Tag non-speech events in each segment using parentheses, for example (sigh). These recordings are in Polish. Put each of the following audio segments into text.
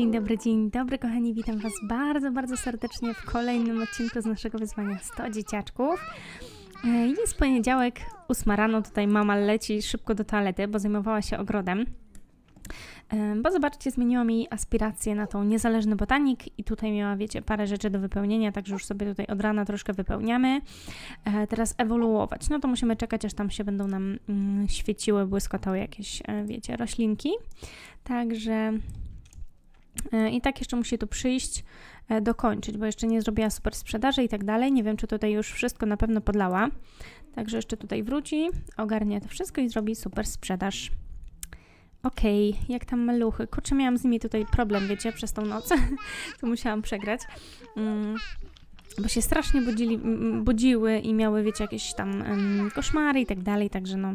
Dzień dobry, dzień dobry kochani, witam Was bardzo, bardzo serdecznie w kolejnym odcinku z naszego wyzwania 100 dzieciaczków. E, Jest poniedziałek, 8 rano, tutaj mama leci szybko do toalety, bo zajmowała się ogrodem. E, Bo zobaczcie, zmieniła mi aspirację na tą niezależny botanik i tutaj miała, wiecie, parę rzeczy do wypełnienia, także już sobie tutaj od rana troszkę wypełniamy. E, Teraz ewoluować, no to musimy czekać, aż tam się będą nam mm, świeciły, błyskotały jakieś, wiecie, roślinki. Także I tak jeszcze musi tu przyjść, e, dokończyć, bo jeszcze nie zrobiła super sprzedaży i tak dalej. Nie wiem, czy tutaj już wszystko na pewno podlała. Także jeszcze tutaj wróci, ogarnie to wszystko i zrobi super sprzedaż. Okej, jak tam maluchy? Kurczę, miałam z nimi tutaj problem, wiecie, przez tą noc. (laughs) to musiałam przegrać. Mm, bo się strasznie budzili, budziły i miały, wiecie, jakieś tam em, koszmary i tak dalej, także no...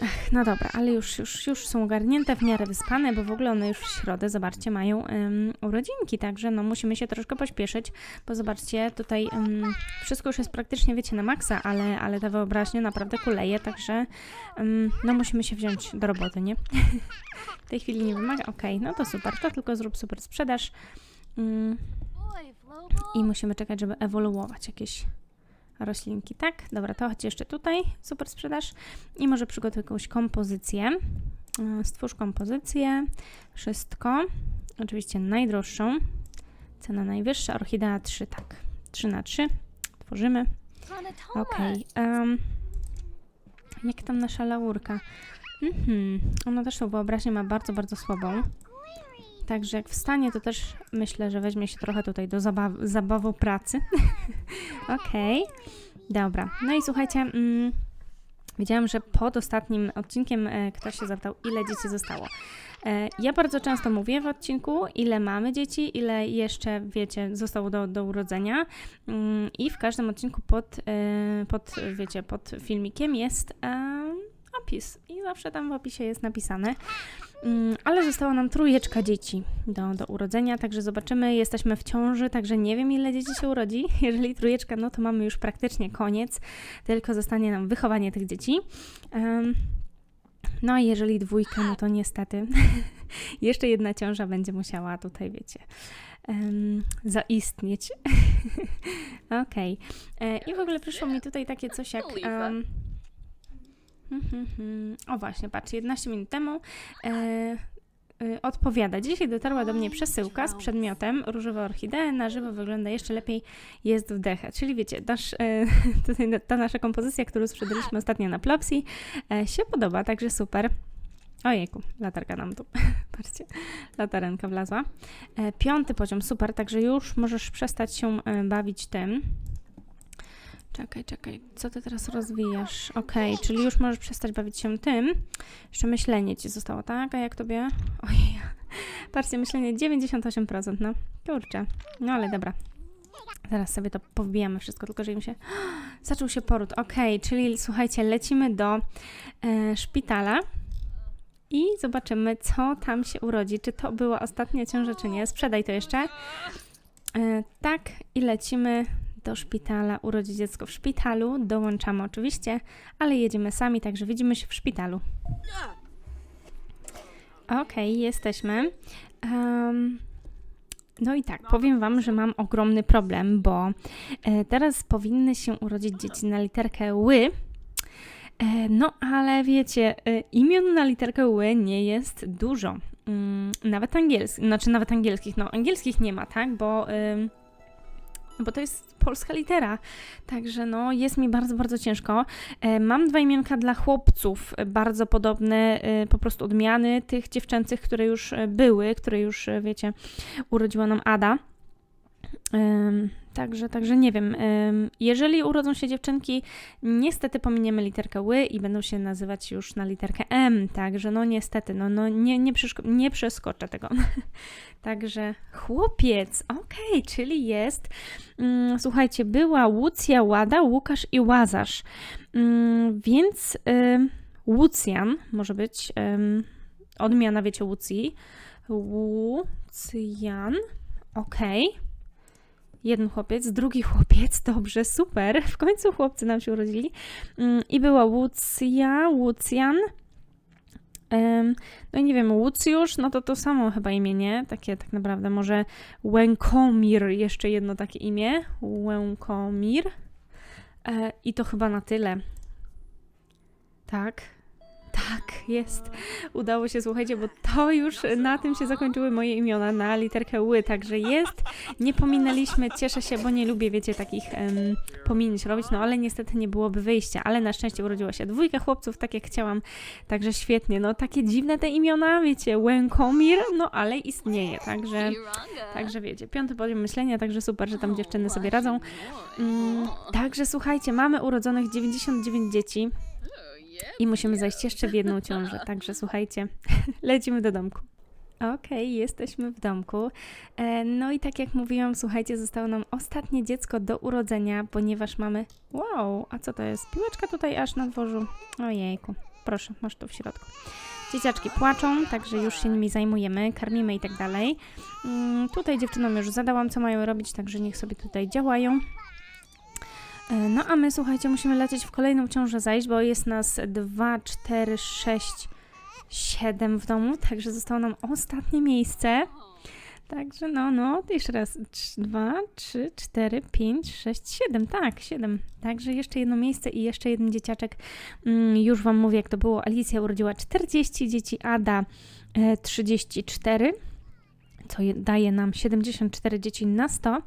Ech, no dobra, ale już, już, już są ogarnięte, w miarę wyspane, bo w ogóle one już w środę, zobaczcie, mają urodzinki, także no musimy się troszkę pośpieszyć, bo zobaczcie, tutaj wszystko już jest praktycznie, wiecie, na maksa, ale, ale ta wyobraźnia naprawdę kuleje, także no musimy się wziąć do roboty, nie? (laughs) w tej chwili nie wymaga, okej, no to super, to tylko zrób super sprzedaż mm, i musimy czekać, żeby ewoluować jakieś roślinki, tak? Dobra, to chodź jeszcze tutaj, super sprzedaż i może przygotuj jakąś kompozycję. E, Stwórz kompozycję, wszystko, oczywiście najdroższą, cena najwyższa, orchidea 3, tak, 3 na 3, tworzymy, okej. em, jak tam nasza laurka? Mhm, ona też tą wyobraźnię ma bardzo, bardzo słabą. Także jak wstanie, to też myślę, że weźmie się trochę tutaj do zabaw zabawu pracy. (laughs) Okej, dobra. No i słuchajcie, mm, widziałam, że pod ostatnim odcinkiem e, ktoś się zapytał, ile dzieci zostało. E, ja bardzo często mówię w odcinku, ile mamy dzieci, ile jeszcze, wiecie, zostało do, do urodzenia. Mm, I w każdym odcinku pod, e, pod, wiecie, pod filmikiem jest e, opis. I zawsze tam w opisie jest napisane. Mm, Ale została nam trójeczka dzieci do, do urodzenia, także zobaczymy. Jesteśmy w ciąży, także nie wiem ile dzieci się urodzi. (laughs) Jeżeli trójeczka, no to mamy już praktycznie koniec, tylko zostanie nam wychowanie tych dzieci. No a jeżeli dwójka, no to niestety (laughs) jeszcze jedna ciąża będzie musiała tutaj, wiecie, em, zaistnieć. (laughs) Okej. E, I w ogóle przyszło mi tutaj takie coś jak... hmm. O właśnie, patrz, 11 minut temu e, e, odpowiada. Dzisiaj dotarła do mnie przesyłka z przedmiotem różowa orchidea. Na żywo wygląda jeszcze lepiej, jest wdecha. Czyli wiecie, nasz, e, (laughs) tutaj ta nasza kompozycja, którą sprzedaliśmy ostatnio na Plopsy, e, się podoba, także super. Ojejku, latarka nam tu, (laughs) patrzcie, latarenka wlazła. E, piąty poziom, super, także już możesz przestać się e, bawić tym. Czekaj, czekaj, co ty teraz rozwijasz? Okej, czyli już możesz przestać bawić się tym. Jeszcze myślenie ci zostało, tak? A jak tobie? Ojej, patrzcie, myślenie 98%, no. Kurczę, no ale dobra. Zaraz sobie to powbijamy wszystko, tylko że im się... (gasps) Zaczął się poród, okej, czyli słuchajcie, lecimy do e, szpitala i zobaczymy, co tam się urodzi. Czy to była ostatnia ciąża, czy nie. Sprzedaj to jeszcze. E, tak, i lecimy do szpitala, urodzi dziecko w szpitalu. Dołączamy oczywiście, ale jedziemy sami, także widzimy się w szpitalu. Okej, jesteśmy. Em, no i tak, powiem Wam, że mam ogromny problem, bo e, teraz powinny się urodzić dzieci na literkę ły. E, no, ale wiecie, e, imion na literkę ły nie jest dużo. Mm, nawet angielskich, znaczy nawet angielskich, no angielskich nie ma, tak, bo... no bo to jest polska litera, także no jest mi bardzo, bardzo ciężko. E, mam dwa imionka dla chłopców, e, bardzo podobne, e, po prostu odmiany tych dziewczęcych, które już były, które już, wiecie, urodziła nam Ada. Także, także nie wiem. Jeżeli urodzą się dziewczynki, niestety pominiemy literkę ły i będą się nazywać już na literkę M. Także no niestety, no, no nie, nie, nie przeskoczę tego. (laughs) także chłopiec, okej, czyli jest. Mm, słuchajcie, była Łucja, Łada, Łukasz i Łazarz. Mm, więc ym, Łucjan może być ym, odmiana, wiecie, Łucji. Łucjan, okej. Jeden chłopiec, drugi chłopiec, (laughs) dobrze, super. W końcu chłopcy nam się urodzili. Mm, I była Łucja, Łucjan, no i nie wiem, Łucjusz, no to to samo chyba imię, nie? Takie tak naprawdę, może Łękomir, jeszcze jedno takie imię. Łękomir. E, I to chyba na tyle. Tak. Tak, jest. Udało się, słuchajcie, bo to już na tym się zakończyły moje imiona, na literkę ły, także jest. Nie pominęliśmy, cieszę się, bo nie lubię, wiecie, takich um, robić, no ale niestety nie byłoby wyjścia, ale na szczęście urodziła się dwójka chłopców, tak jak chciałam, także świetnie, no takie dziwne te imiona, wiecie, Łękomir, no ale istnieje, także, także wiecie, piąty poziom myślenia, także super, że tam dziewczyny sobie radzą. Mm, także słuchajcie, mamy urodzonych 99 dzieci, i musimy zajść jeszcze w jedną ciążę, także (laughs) słuchajcie, (laughs) lecimy do domku. Okej, jesteśmy w domku. E, no i tak jak mówiłam, słuchajcie, zostało nam ostatnie dziecko do urodzenia, ponieważ mamy. Wow, a co to jest? Piłeczka tutaj aż na dworzu. Ojejku, proszę, masz tu w środku. Dzieciaczki płaczą, także już się nimi zajmujemy, karmimy i tak dalej. Mm, tutaj dziewczynom już zadałam, co mają robić, także niech sobie tutaj działają. E, No a my, słuchajcie, musimy lecieć w kolejną ciążę zajść, bo jest nas 2, 4, 6, 7 w domu, także zostało nam ostatnie miejsce. Także no, no, jeszcze raz. 2, 3, 4, 5, 6, 7. Tak, 7. Także jeszcze jedno miejsce i jeszcze jeden dzieciaczek. Mm, już Wam mówię, jak to było. Alicja urodziła 40 dzieci, Ada e, 34 co je- daje nam 74 dzieci na 100. E,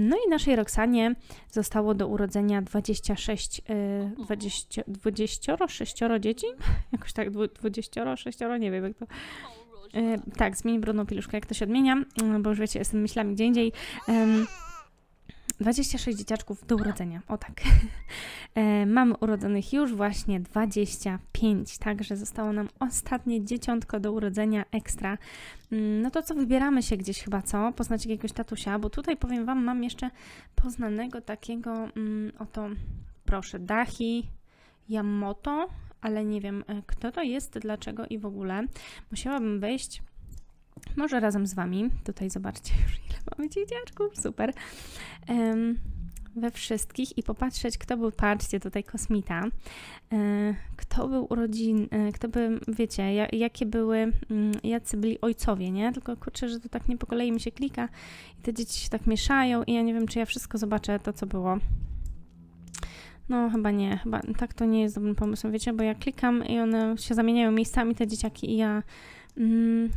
No i naszej Roxanie zostało do urodzenia 26, e, 20, 26 dzieci? (laughs) Jakoś tak, dwu- 26, nie wiem jak to. E, tak, zmień brudną piluszkę, jak to się odmienia, bo już wiecie, jestem myślami gdzie indziej. Em, 26 dzieciaczków do urodzenia, o tak. (laughs) E, mamy urodzonych już właśnie 25, także zostało nam ostatnie dzieciątko do urodzenia ekstra. Mm, No to co, wybieramy się gdzieś chyba, co? Poznać jakiegoś tatusia, bo tutaj powiem Wam, mam jeszcze poznanego takiego, mm, oto, proszę, Dahi Yamamoto, ale nie wiem, e, kto to jest, dlaczego i w ogóle. Musiałabym wejść może razem z Wami. Tutaj zobaczcie już, mamy dzieciaczków, super. Em, we wszystkich i popatrzeć, kto był, patrzcie, tutaj kosmita, e, kto był urodzin, e, kto by, wiecie, ja, jakie były, mm, jacy byli ojcowie, nie? Tylko kurczę, że to tak nie po kolei mi się klika i te dzieci się tak mieszają i ja nie wiem, czy ja wszystko zobaczę to, co było. No, chyba nie, chyba tak to nie jest dobrym pomysłem, wiecie, bo ja klikam i one się zamieniają miejscami, te dzieciaki i ja mm,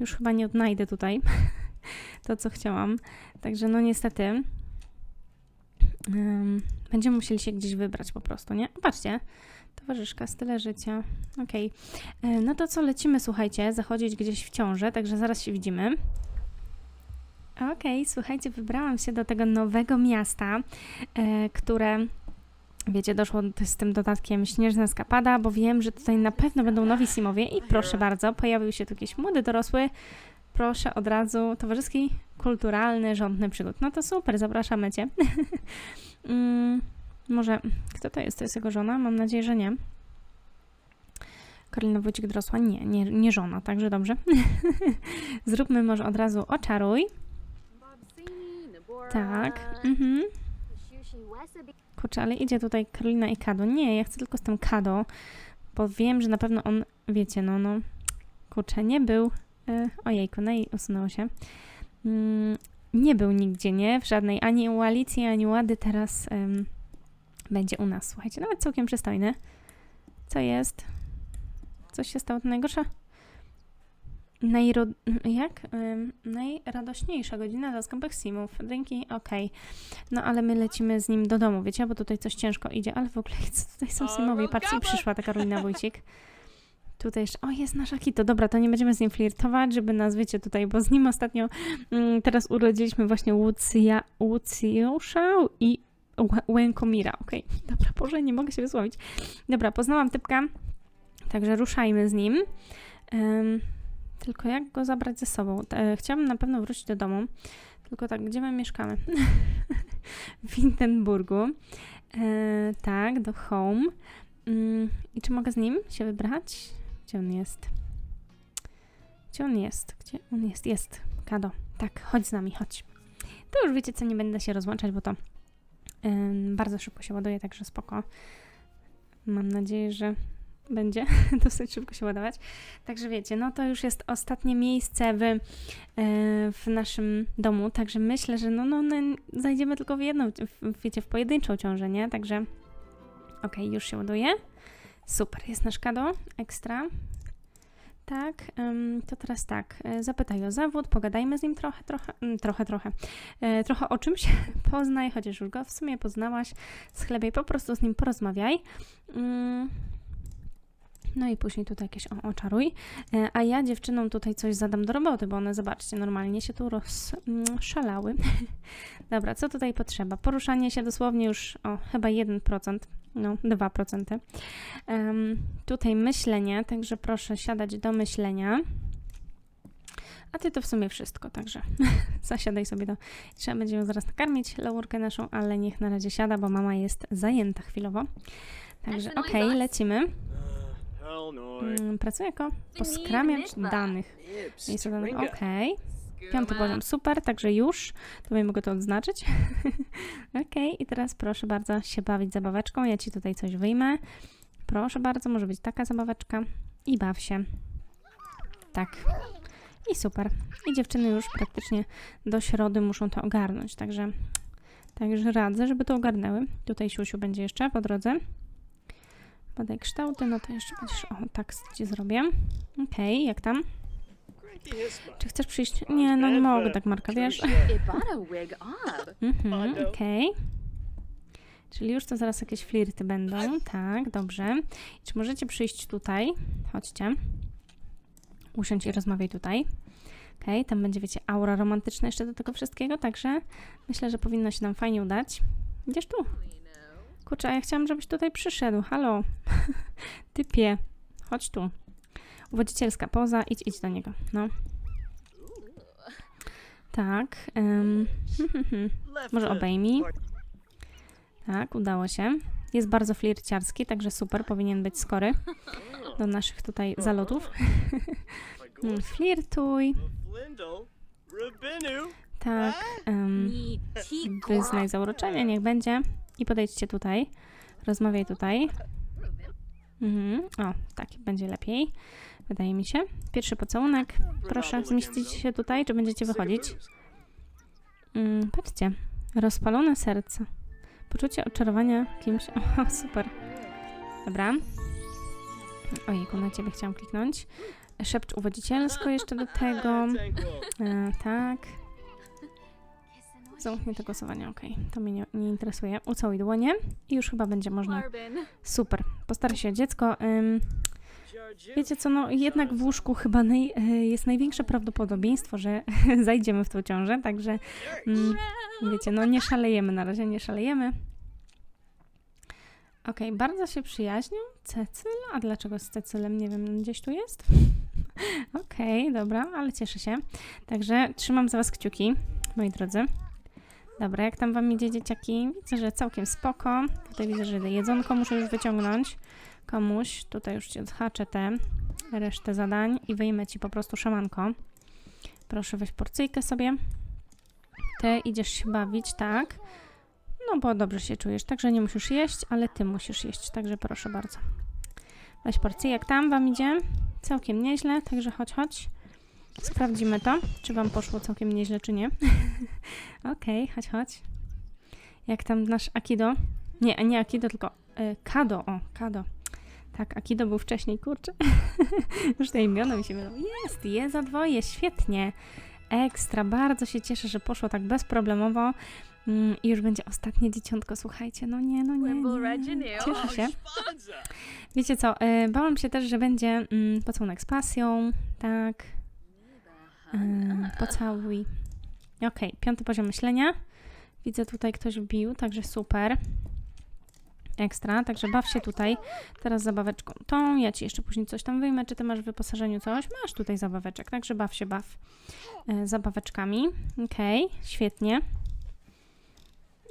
już chyba nie odnajdę tutaj (laughs) to, co chciałam. Także no niestety em, będziemy musieli się gdzieś wybrać po prostu, nie? Patrzcie, towarzyszka, style życia. Okej, E, no to co, lecimy, słuchajcie, zachodzić gdzieś w ciążę, także zaraz się widzimy. Okej, słuchajcie, wybrałam się do tego nowego miasta, e, które Wiecie, doszło do- z tym dodatkiem Śnieżna Skapada, bo wiem, że tutaj na pewno będą nowi simowie i proszę bardzo, pojawił się tu jakiś młody dorosły. Proszę od razu, towarzyski, kulturalny, rządny przygód. No to super, zapraszamy Cię. (laughs) mm, może, kto to jest? To jest jego żona? Mam nadzieję, że nie. Karolina Wójcik dorosła? Nie, nie, nie żona, także dobrze. (laughs) Zróbmy może od razu oczaruj. Tak. Mhm. Kurczę, ale idzie tutaj Karolina i Kado. Nie, ja chcę tylko z tym Kado, bo wiem, że na pewno on, wiecie, no, no, kurczę, nie był, ojejku, no i usunęło się. Mm, nie był nigdzie, nie? W żadnej, ani u Alicji, ani u Ady teraz em, będzie u nas. Słuchajcie, nawet całkiem przystojny. Co jest? Coś się stało to najgorsze? Najro... Jak? Ym, najradośniejsza godzina dla skąpych simów. Drinki? Okej. No ale my lecimy z nim do domu, wiecie, bo tutaj coś ciężko idzie, ale w ogóle co tutaj są simowie? Patrzcie, i przyszła ta Karolina Wójcik. (laughs) Tutaj jeszcze, o jest nasza Kito, dobra, to nie będziemy z nim flirtować, żeby nas, wiecie, tutaj, bo z nim ostatnio mm, teraz urodziliśmy właśnie Łucja, Łucjusza i Łę- Łękomira, okej. (laughs) Dobra, Boże, nie mogę się wysłowić. Dobra, poznałam typka, także ruszajmy z nim. Em, tylko jak go zabrać ze sobą? E, chciałabym na pewno wrócić do domu. Tylko tak, gdzie my mieszkamy? (laughs) w Windenburgu. E, tak, do home. Mm, I czy mogę z nim się wybrać? Gdzie on jest? Gdzie on jest? Gdzie on jest? Jest. Kado. Tak, chodź z nami, chodź. To już wiecie co, nie będę się rozłączać, bo to bardzo szybko się ładuje, także spoko. Mam nadzieję, że będzie (laughs) dosyć szybko się ładować. Także wiecie, no to już jest ostatnie miejsce w, e, w naszym domu, także myślę, że no, no, no zajdziemy tylko w jedną, w, wiecie, w pojedynczą ciążę, nie? Także okej, już się ładuje. Super, jest nasz kado, ekstra. Tak, to teraz tak, e, zapytaj o zawód, pogadajmy z nim trochę, trochę, mm, trochę, trochę, e, trochę o czymś, (laughs) poznaj, chociaż już go w sumie poznałaś, schlebiej, po prostu z nim porozmawiaj. Mm. No i później tutaj jakieś o, oczaruj. E, A ja dziewczynom tutaj coś zadam do roboty, bo one, zobaczcie, normalnie się tu rozszalały. (laughs) Dobra, co tutaj potrzeba? Poruszanie się dosłownie już, o, chyba 1%, no 2%. Em, tutaj myślenie, także proszę siadać do myślenia. A ty to w sumie wszystko, także (laughs) zasiadaj sobie do. Trzeba będzie ją zaraz nakarmić, laurkę naszą, ale niech na razie siada, bo mama jest zajęta chwilowo. Także okej, noise. lecimy. No. Mm, pracuję jako poskramiacz danych. Miejsce danych, okej. Piąty poziom, super, także już. To mogę to odznaczyć. (laughs) Okej, i teraz proszę bardzo się bawić zabaweczką. Ja ci tutaj coś wyjmę. Proszę bardzo, może być taka zabaweczka. I baw się. Tak. I super. I dziewczyny już praktycznie do środy muszą to ogarnąć, także, także radzę, żeby to ogarnęły. Tutaj siusiu będzie jeszcze po drodze. Badaj kształty, no to jeszcze będziesz, o tak ci zrobię. Okej, jak tam? Czy chcesz przyjść? Nie, no nie mogę tak, Marka, wiesz? Mhm, okej. Czyli już to zaraz jakieś flirty będą. Tak, dobrze. Czy możecie przyjść tutaj? Chodźcie. Usiądź i rozmawiaj tutaj. Okej, tam będzie, wiecie, aura romantyczna jeszcze do tego wszystkiego, także myślę, że powinno się nam fajnie udać. Idziesz tu? Kurczę, a ja chciałam, żebyś tutaj przyszedł. Halo. (laughs) Typie. Chodź tu. Uwodzicielska poza. Idź, idź do niego. No. Tak. (laughs) może obejmij. Tak, udało się. Jest bardzo flirciarski, także super, powinien być skory do naszych tutaj zalotów. (laughs) Mm, Flirtuj. Tak. ti wyznaj zauroczenie, niech będzie. I podejdźcie tutaj. Rozmawiaj tutaj. Mhm. O, tak, będzie lepiej. Wydaje mi się. Pierwszy pocałunek. Proszę, zmieścicie się tutaj, czy będziecie wychodzić? Mm, patrzcie. Rozpalone serce. Poczucie oczarowania kimś. (laughs) O, super. Dobra. Ojejku, na ciebie chciałam kliknąć. Szepcz uwodzicielsko jeszcze do tego. (laughs) E, tak. Zamknięte głosowanie, okej. To mnie nie, nie interesuje. Ucałuj dłonie i już chyba będzie można. Super. Postaraj się o dziecko. Ym, wiecie co, no jednak w łóżku chyba naj, y, jest największe prawdopodobieństwo, że (laughs) zajdziemy w tą ciążę, także mm, wiecie, no nie szalejemy na razie, nie szalejemy. Okej, bardzo się przyjaźnią. Cecyl? A dlaczego z Cecylem? Nie wiem, gdzieś tu jest? (laughs) Okej, dobra, ale cieszę się. Także trzymam za Was kciuki, moi drodzy. Dobra, jak tam Wam idzie, dzieciaki? Widzę, że całkiem spoko. Tutaj widzę, że jedzonko muszę już wyciągnąć komuś. Tutaj już Ci odhaczę te resztę zadań i wyjmę Ci po prostu szamanko. Proszę, weź porcyjkę sobie. Ty idziesz się bawić, tak? No bo dobrze się czujesz, także nie musisz jeść, ale Ty musisz jeść, także proszę bardzo. Weź porcję, jak tam Wam idzie? Całkiem nieźle, także chodź, chodź. Sprawdzimy to, czy Wam poszło całkiem nieźle, czy nie. (laughs) Okej, chodź, chodź. Jak tam nasz Akido? Nie, nie Akido, tylko y, Kado. O, Kado. Tak, Akido był wcześniej, kurczę. (laughs) Już te imiona mi się mylą. Jest, jest za dwoje, świetnie. Ekstra, bardzo się cieszę, że poszło tak bezproblemowo. Mm, I już będzie ostatnie dzieciątko, słuchajcie. No nie, no nie, nie. Cieszę się. Wiecie co, y, bałam się też, że będzie mm, pocałunek z pasją, tak. Y, pocałuj. Okej, piąty poziom myślenia. Widzę tutaj ktoś wbił, także super. Ekstra, także baw się tutaj. Teraz zabaweczką tą, ja ci jeszcze później coś tam wyjmę. Czy ty masz w wyposażeniu coś? Masz tutaj zabaweczek, także baw się, baw y, zabaweczkami. Okej, świetnie.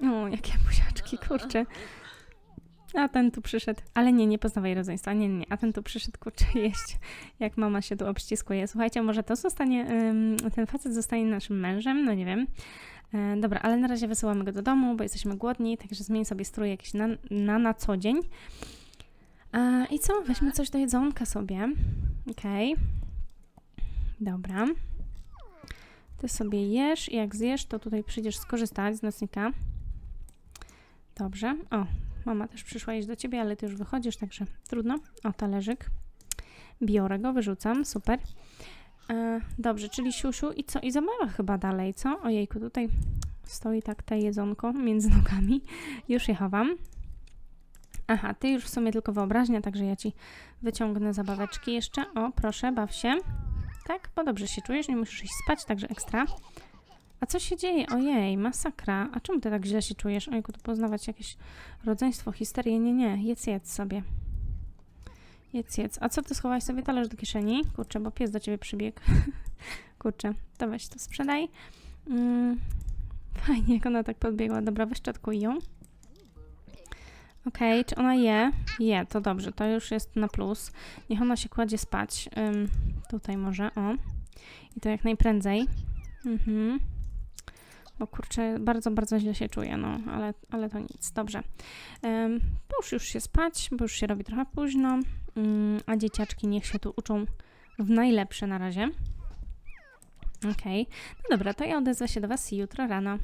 O, jakie buziaczki, kurczę. A ten tu przyszedł, ale nie, nie poznawaj rodzeństwa, nie, nie, a ten tu przyszedł, kurczę, (laughs) jeść, jak mama się tu obściskuje. Słuchajcie, może to zostanie, ten facet zostanie naszym mężem, no nie wiem. E, dobra, ale na razie wysyłamy go do domu, bo jesteśmy głodni, także zmień sobie strój jakiś na, na, na co dzień. A, I co? Weźmy coś do jedzonka sobie. Okej. Dobra. Ty sobie jesz i jak zjesz, to tutaj przyjdziesz skorzystać z nocnika. Dobrze. O, mama też przyszła iść do ciebie, ale ty już wychodzisz, także trudno. O, talerzyk. Biorę go, wyrzucam. Super. E, dobrze, czyli siusiu i co? I zabawa chyba dalej, co? Ojejku, tutaj stoi tak te jedzonko między (laughs) nogami. Już je chowam. Aha, ty już w sumie tylko wyobraźnia, także ja ci wyciągnę zabaweczki jeszcze. O, proszę, baw się. Tak, bo dobrze się czujesz, nie musisz iść spać, także ekstra. A co się dzieje? Ojej, masakra. A czemu ty tak źle się czujesz? Ojku, tu poznawać jakieś rodzeństwo, histerię. Nie, nie, jedz, jedz sobie. Jedz, jedz. A co ty schowałeś sobie talerz do kieszeni? Kurczę, bo pies do ciebie przybiegł. (laughs) Kurczę, to weź to sprzedaj. Mm, fajnie, jak ona tak podbiegła. Dobra, wyszczotkuj ją. Okej, czy ona je? Je, to dobrze, to już jest na plus. Niech ona się kładzie spać. Ym, tutaj może, o. I to jak najprędzej. Mhm. Bo kurczę, bardzo, bardzo źle się czuję, no, ale, ale to nic, dobrze. Połóż już się spać, bo już się robi trochę późno, Ym, a dzieciaczki niech się tu uczą w najlepsze na razie. Okej, no dobra, to ja odezwę się do Was jutro rano.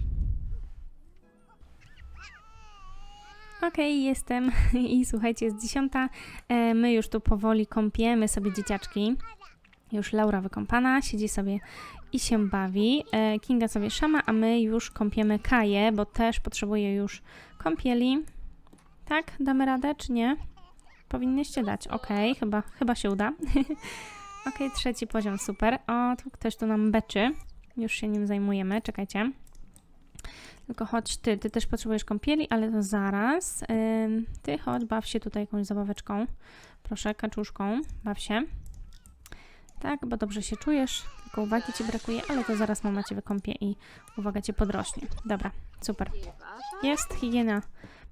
Okej, jestem (laughs) i słuchajcie, jest dziesiąta. E, my już tu powoli kąpiemy sobie dzieciaczki. Już Laura wykąpana, siedzi sobie i się bawi. E, Kinga sobie szama, a my już kąpiemy Kaję, bo też potrzebuje już kąpieli. Tak? Damy radę, czy nie? Powinnyście dać. Okej, chyba, chyba się uda. (laughs) Okej, trzeci poziom, super. O, tu ktoś tu nam beczy. Już się nim zajmujemy, czekajcie. Tylko chodź ty, ty też potrzebujesz kąpieli, ale to zaraz. Ty chodź, baw się tutaj jakąś zabaweczką. Proszę, kaczuszką, baw się. Tak, bo dobrze się czujesz, tylko uwagi ci brakuje, ale to zaraz mama cię wykąpie i uwaga cię podrośnie. Dobra, super. Jest higiena.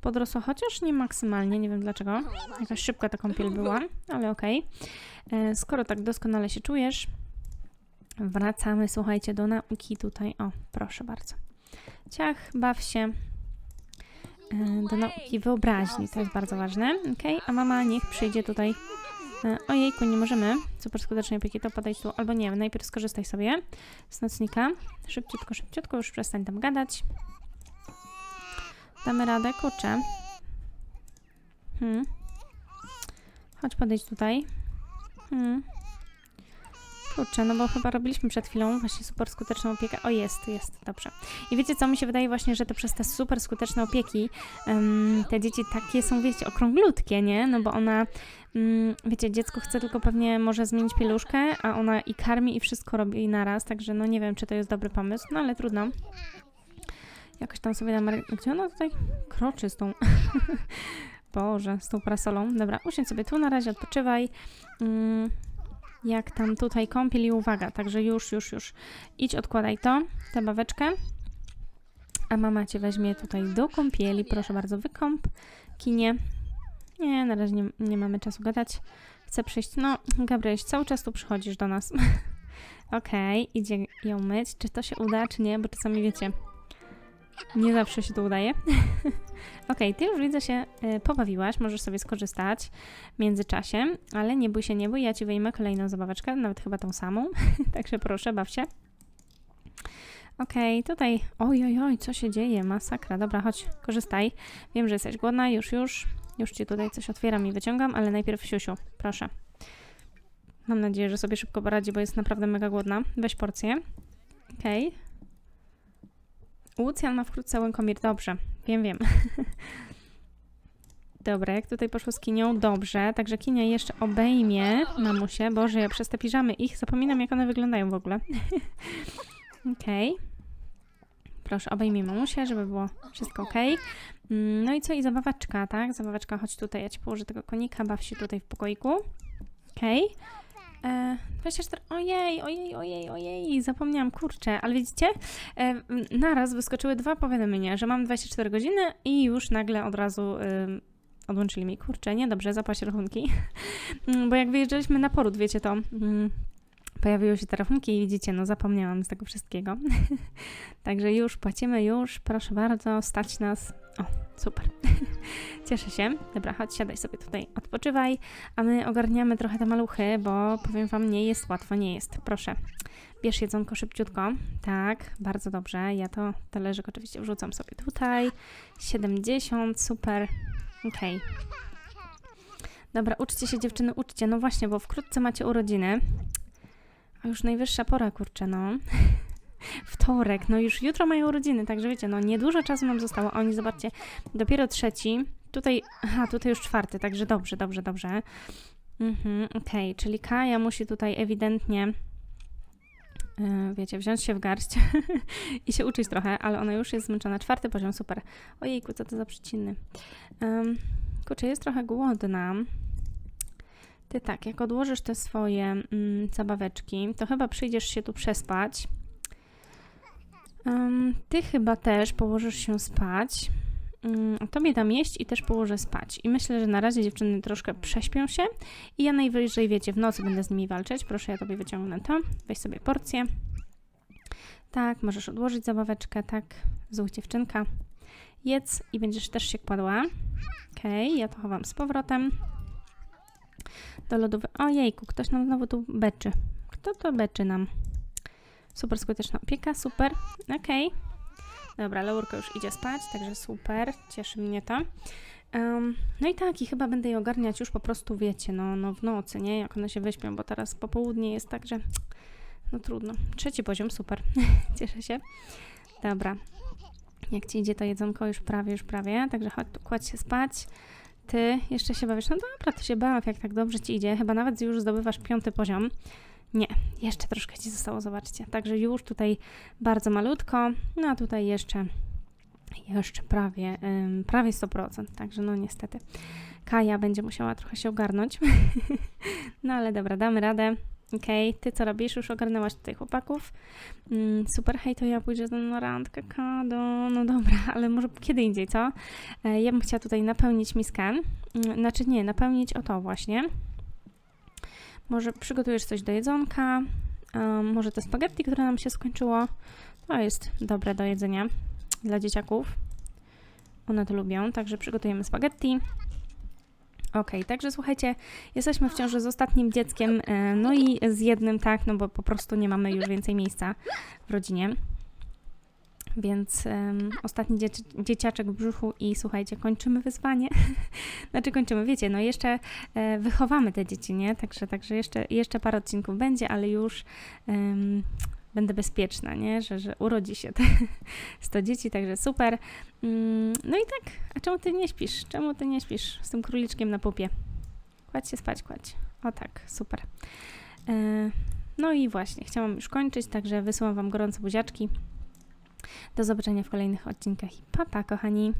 Podrosła, chociaż nie maksymalnie, nie wiem dlaczego. Jakaś szybka ta kąpiel była, ale okej. E, Skoro tak doskonale się czujesz, wracamy, słuchajcie, do nauki tutaj. O, proszę bardzo. Ciach, baw się. E, Do nauki wyobraźni, to jest bardzo ważne. Ok, a mama niech przyjdzie tutaj. E, Ojejku, nie możemy. Super skutecznej opieki, to podejdź tu. Albo nie, najpierw skorzystaj sobie z nocnika. Szybciutko, szybciutko, już przestań tam gadać. Damy radę, kurczę. Hmm. Chodź podejdź tutaj. Hmm. Kurczę, no bo chyba robiliśmy przed chwilą właśnie super skuteczną opiekę. O, jest, jest, dobrze. I wiecie co, mi się wydaje właśnie, że to przez te super skuteczne opieki em, te dzieci takie są, wiecie, okrąglutkie, nie? No bo ona, mm, wiecie, dziecko chce tylko pewnie może zmienić pieluszkę, a ona i karmi i wszystko robi naraz, także no nie wiem, czy to jest dobry pomysł, no ale trudno. Jakoś tam sobie dam... Gdzie ona tutaj kroczy z tą... (laughs) Boże, z tą parasolą. Dobra, usiądź sobie tu na razie, odpoczywaj. Mm, jak tam tutaj kąpiel i uwaga, także już, już, już. Idź, odkładaj to, tę baweczkę. A mama cię weźmie tutaj do kąpieli. Proszę bardzo, wykąp. Kinie. Nie, na razie nie, nie mamy czasu gadać. Chcę przyjść. No, Gabryś, cały czas tu przychodzisz do nas. (laughs) Okej, idzie ją myć. Czy to się uda, czy nie? Bo czasami wiecie, nie zawsze się to udaje. (laughs) Okej, ty już widzę się y, pobawiłaś, możesz sobie skorzystać w międzyczasie, ale nie bój się, nie bój, ja ci wyjmę kolejną zabaweczkę, nawet chyba tą samą, (laughs) także proszę, baw się. Okej, tutaj, oj, oj, oj, co się dzieje, masakra, dobra, chodź, korzystaj. Wiem, że jesteś głodna, już, już, już ci tutaj coś otwieram i wyciągam, ale najpierw siusiu, proszę. Mam nadzieję, że sobie szybko poradzi, bo jest naprawdę mega głodna. Weź porcję. Okej. Łucjan ma wkrótce łękomir. Dobrze, wiem, wiem. (laughs) Dobra, jak tutaj poszło z Kinią? Dobrze, także Kinia jeszcze obejmie mamusię. Boże, ja przez te piżamy ich zapominam, jak one wyglądają w ogóle. (laughs) Okej. Proszę, obejmij mamusię, żeby było wszystko ok. No i co? I zabaweczka, tak? Zabaweczka, chodź tutaj, ja ci położę tego konika, baw się tutaj w pokoiku. Okej. E, 24. Ojej, ojej, ojej, ojej, zapomniałam, kurczę, ale widzicie? E, naraz wyskoczyły dwa powiadomienia, że mam 24 godziny i już nagle od razu ym, odłączyli mi. Kurczę, niedobrze, zapłać rachunki. (laughs) Bo jak wyjeżdżaliśmy na poród, wiecie to, mm, pojawiły się te rachunki i widzicie, no zapomniałam z tego wszystkiego. (laughs) Także już płacimy, już, proszę bardzo, stać nas O, super. (laughs) Cieszę się. Dobra, chodź, siadaj sobie tutaj, odpoczywaj, a my ogarniamy trochę te maluchy, bo powiem Wam, nie jest łatwo, nie jest. Proszę, bierz jedzonko szybciutko. Tak, bardzo dobrze. Ja to talerzyk oczywiście wrzucam sobie tutaj. 70, super. Okej. Dobra, uczcie się dziewczyny, uczcie. No właśnie, bo wkrótce macie urodziny. A już najwyższa pora, kurczę, no. (laughs) Wtorek, no już jutro mają urodziny, także wiecie, no niedużo czasu nam zostało. Oni, zobaczcie, dopiero trzeci. Tutaj, aha, tutaj już czwarty, także dobrze, dobrze, dobrze. Mhm, okej, czyli Kaja musi tutaj ewidentnie, yy, wiecie, wziąć się w garść (laughs) i się uczyć trochę, ale ona już jest zmęczona. Czwarty poziom, super. Ojejku, co to za przycinny. Um, kurczę, jest trochę głodna. Ty tak, jak odłożysz te swoje mm, zabaweczki, to chyba przyjdziesz się tu przespać. Em, ty chyba też położysz się spać. A tobie dam jeść i też położę spać. I myślę, że na razie dziewczyny troszkę prześpią się i ja najwyżej, wiecie, w nocy będę z nimi walczyć. Proszę, ja tobie wyciągnę to. Weź sobie porcję. Tak, możesz odłożyć zabaweczkę, tak. Zuch dziewczynka. Jedz i będziesz też się kładła. Okej, ja to chowam z powrotem. Do lodowy. Ojejku, ktoś nam znowu tu beczy. Kto to beczy nam? Super skuteczna opieka, super. Okej. Dobra, Laurka już idzie spać, także super, cieszy mnie to. Em, no i tak, i chyba będę je ogarniać już po prostu, wiecie, no, no w nocy, nie? Jak one się wyśpią, bo teraz popołudnie jest tak, że no trudno. Trzeci poziom, super. (laughs) Cieszę się. Dobra. Jak ci idzie to jedzonko? Już prawie, już prawie. Także chodź tu, kładź się spać. Ty jeszcze się bawisz? No dobra, to się baw, jak tak dobrze ci idzie. Chyba nawet już zdobywasz piąty poziom. Nie, jeszcze troszkę ci zostało, zobaczcie. Także już tutaj bardzo malutko, no a tutaj jeszcze, jeszcze prawie, ym, prawie 100%. Także no niestety. Kaja będzie musiała trochę się ogarnąć. (laughs) no ale dobra, damy radę. Okej, ty co robisz? Już ogarnęłaś tutaj chłopaków. Mm, super, hej, to ja pójdę na randkę, Kado. No dobra, (laughs) ale może kiedy indziej, co? E, ja bym chciała tutaj napełnić miskę. Mm, znaczy nie, napełnić o to właśnie. Może przygotujesz coś do jedzonka. Um, może te spaghetti, które nam się skończyło. To jest dobre do jedzenia dla dzieciaków. One to lubią, także przygotujemy spaghetti. Ok, także słuchajcie, jesteśmy w ciąży z ostatnim dzieckiem, e, no i z jednym tak, no bo po prostu nie mamy już więcej miejsca w rodzinie. Więc em, ostatni dzieci, dzieciaczek w brzuchu i słuchajcie, kończymy wyzwanie. (laughs) znaczy kończymy, wiecie, no jeszcze e, wychowamy te dzieci, nie? Także, także jeszcze, jeszcze parę odcinków będzie, ale już em, będę bezpieczna, nie? Że, że urodzi się te (laughs) 100 dzieci, także super. Mm, no i tak, a czemu ty nie śpisz? Czemu ty nie śpisz z tym króliczkiem na pupie? Kładź się spać, kładź. O tak, super. E, no i właśnie, chciałam już kończyć, także wysyłam Wam gorące buziaczki. Do zobaczenia w kolejnych odcinkach i pa, pa kochani!